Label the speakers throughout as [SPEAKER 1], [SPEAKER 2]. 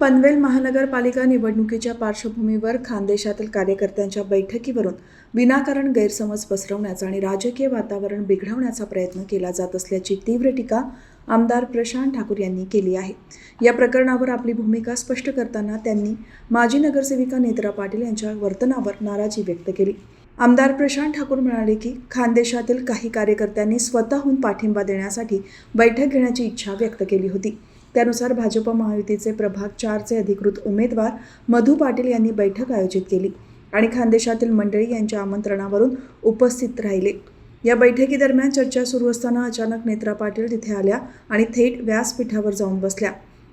[SPEAKER 1] पनवेल महानगरपालिका निवडणुकीच्या पार्श्वभूमीवर खानदेशातील कार्यकर्त्यांच्या बैठकीवरून विनाकारण गैरसमज पसरवण्याचा आणि राजकीय वातावरण बिघडवण्याचा प्रयत्न केला जात असल्याची तीव्र टीका आमदार प्रशांत ठाकूर यांनी केली आहे. या प्रकरणावर आपली भूमिका स्पष्ट करताना त्यांनी माजी नगरसेविका नेत्रा पाटील यांच्या वर्तनावर नाराजी व्यक्त केली. आमदार प्रशांत ठाकूर म्हणाले की खानदेशातील काही कार्यकर्त्यांनी स्वतःहून पाठिंबा देण्यासाठी बैठक घेण्याची इच्छा व्यक्त केली होती. त्यानुसार भाजप महायुतीचे प्रभाग चारचे अधिकृत उमेदवार मधु पाटील यांनी बैठक आयोजित केली आणि खानदेशातील मंडळी यांच्या आमंत्रणावरून उपस्थित राहिले. या बैठकीदरम्यान चर्चा सुरू असताना अचानक नेत्रा पाटील तिथे आल्या आणि थेट व्यासपीठावर जाऊन बसल्या.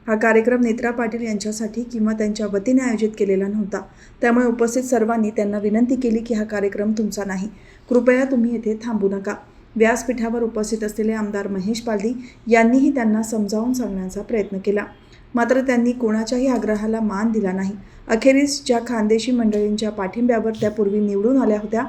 [SPEAKER 1] हा कार्यक्रम नेत्रा पाटील यांच्यासाठी किंवा त्यांच्या वतीने आयोजित केलेला नव्हता. त्यामुळे उपस्थित सर्वांनी त्यांना विनंती केली की हा कार्यक्रम तुमचा नाही. कृपया तुम्ही येथे थांबू नका. व्यासपीठावर उपस्थित असलेले आमदार महेश पालदी यांनीही त्यांना समजावून सांगण्याचा प्रयत्न केला. मात्र त्यांनी कोणाच्याही आग्रहाला मान दिला नाही. अखेरीस ज्या खानदेशी मंडळींच्या पाठिंब्यावर त्या पूर्वी निवडून आल्या होत्या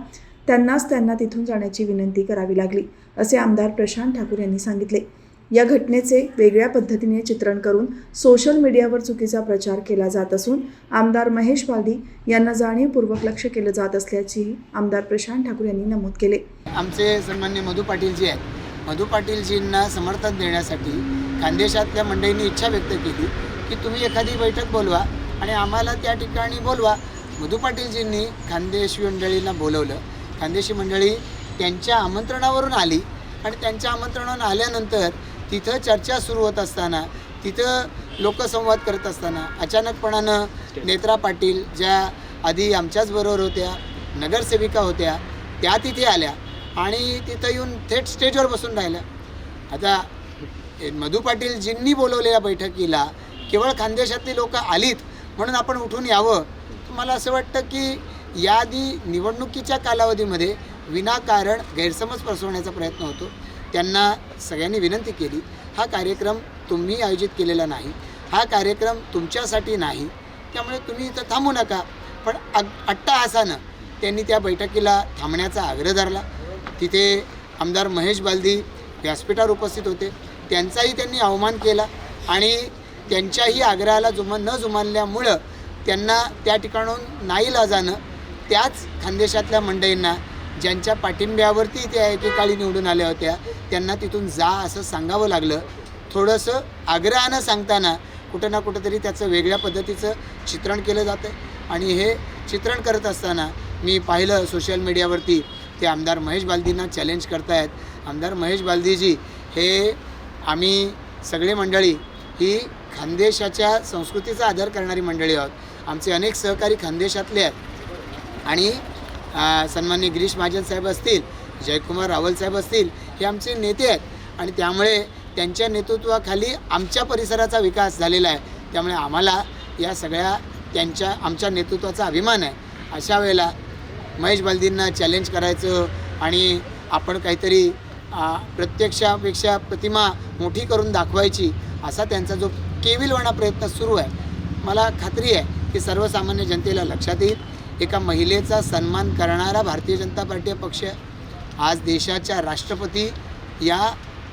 [SPEAKER 1] त्यांनाच त्यांना तिथून जाण्याची विनंती करावी लागली असे आमदार प्रशांत ठाकूर यांनी सांगितले. या घटनेचे वेगळ्या पद्धतीने चित्रण करून सोशल मीडियावर चुकीचा प्रचार केला जात असून आमदार महेश पालदी यांना जाणीवपूर्वक लक्ष केलं जात असल्याचेही आमदार प्रशांत ठाकूर यांनी नमूद केले.
[SPEAKER 2] आमचे सन्मान्य मधु पाटीलजी आहेत. मधु पाटीलजींना समर्थन देण्यासाठी खानदेशातल्या मंडळींनी इच्छा व्यक्त केली की तुम्ही एखादी बैठक बोलवा आणि आम्हाला त्या ठिकाणी बोलवा. मधू पाटीलजींनी खानदेशी मंडळींना बोलवलं. खानदेशी मंडळी त्यांच्या आमंत्रणावरून आली आणि त्यांच्या आमंत्रणावरून आल्यानंतर तिथं चर्चा सुरू होत असताना तिथं लोकसंवाद करत असताना अचानकपणानं नेत्रा पाटील ज्या आधी आमच्याच बरोबर होत्या नगरसेविका होत्या त्या तिथे आल्या आणि तिथं येऊन थेट स्टेजवर बसून राहिल्या. आता ए, मधु पाटीलजींनी बोलवलेल्या बैठकीला केवळ खानदेशातली लोक आलीत म्हणून आपण उठून यावं. मला असं वाटतं की याआधी निवडणुकीच्या कालावधीमध्ये विनाकारण गैरसमज पसरवण्याचा प्रयत्न होतो? त्यांना सगळ्यांनी विनंती केली हा कार्यक्रम तुम्ही आयोजित केलेला नाही हा कार्यक्रम तुमच्यासाठी नाही त्यामुळे तुम्ही इथं थांबू नका. पण अग अट्टाहासानं त्यांनी त्या बैठकीला थांबण्याचा आग्रह धरला. तिथे आमदार महेश बालदी व्यासपीठावर उपस्थित होते. त्यांचाही त्यांनी अवमान केला आणि त्यांच्याही आग्रहाला जुमा न जुमानल्यामुळं त्यांना त्या ठिकाणून नाईलाजानं त्याच खानदेशातल्या मंडळींना ज्यांच्या पाठिंब्यावरती त्या एकेकाळी निवडून आल्या होत्या त्यांना तिथून जा असं सांगावं लागलं. थोडंसं आग्रहानं सांगताना कुठं ना कुठंतरी त्याचं वेगळ्या पद्धतीचं चित्रण केलं जातं आणि हे चित्रण करत असताना मी पाहिलं सोशल मीडियावरती ते आमदार महेश बालदींना चॅलेंज करतायत. आमदार महेश बालदीजी हे आम्ही सगळे मंडळी ही खानदेशाच्या संस्कृतीचा आदर करणारी मंडळी आहोत. आमचे अनेक सहकारी खानदेशातले आहेत. आणि अ, सन्माननीय गिरीश महाजन साहेब असतील जयकुमार रावल साहेब असतील हे आमचे नेते आहेत. आणि त्यामुळे त्यांच्या नेतृत्वाखाली आमच्या परिसराचा विकास झालेला आहे. त्यामुळे आम्हाला या सगळ्या त्यांच्या आमच्या नेतृत्वाचा अभिमान आहे. अशा वेळेला महेश बालदींना चॅलेंज करायचं आणि आपण काहीतरी प्रत्यक्षापेक्षा प्रतिमा मोठी करून दाखवायची असा त्यांचा जो केविलवाणा प्रयत्न सुरू आहे. मला खात्री आहे की सर्वसामान्य जनतेला लक्षात येईल. एका महिलेचा सन्मान करणारा भारतीय जनता पार्टी हा पक्ष आहे आज देशाच्या राष्ट्रपती या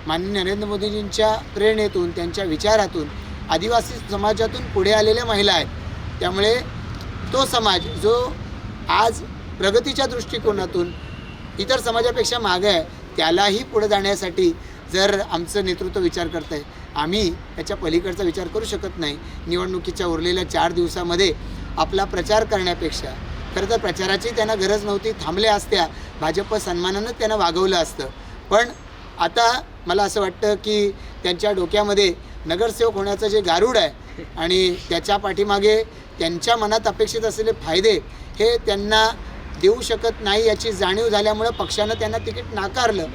[SPEAKER 2] माननीय नरेंद्र मोदीजींच्या प्रेरणेतून त्यांच्या विचारातून आदिवासी समाजातून पुढे आलेल्या महिला आहेत. त्यामुळे तो समाज जो आज प्रगतीच्या दृष्टिकोनातून इतर समाजापेक्षा मागे आहे त्यालाही पुढे जाण्यासाठी जर आमचं नेतृत्व विचार करत आहे आम्ही त्याच्या पलीकडचा विचार करू शकत नाही. निवडणुकीच्या उरलेल्या चार दिवसामध्ये आपला प्रचार करण्यापेक्षा खरं तर प्रचाराची त्यांना गरज नव्हती थांबल्या असत्या. भाजप सन्मानानं त्यांना वागवलं असतं. पण आता मला असं वाटतं की त्यांच्या डोक्यामध्ये नगरसेवक होण्याचं जे गारूड आहे आणि त्याच्या पाठीमागे त्यांच्या मनात अपेक्षित असलेले फायदे हे त्यांना देऊ शकत नाही याची जाणीव झाल्यामुळं पक्षानं त्यांना तिकीट नाकारलं.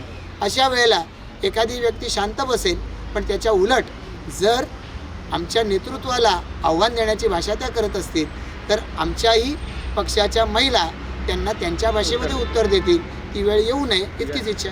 [SPEAKER 2] अशा वेळेला एखादी व्यक्ती शांत बसेल पण त्याच्या उलट जर आमच्या नेतृत्वाला आव्हान देण्याची भाषा त्या करत असतील तर आमच्याही पक्षाच्या महिला त्यांना त्यांच्या भाषेमध्ये उत्तर देतील. ती वेळ येऊ नये इतकीच इच्छा.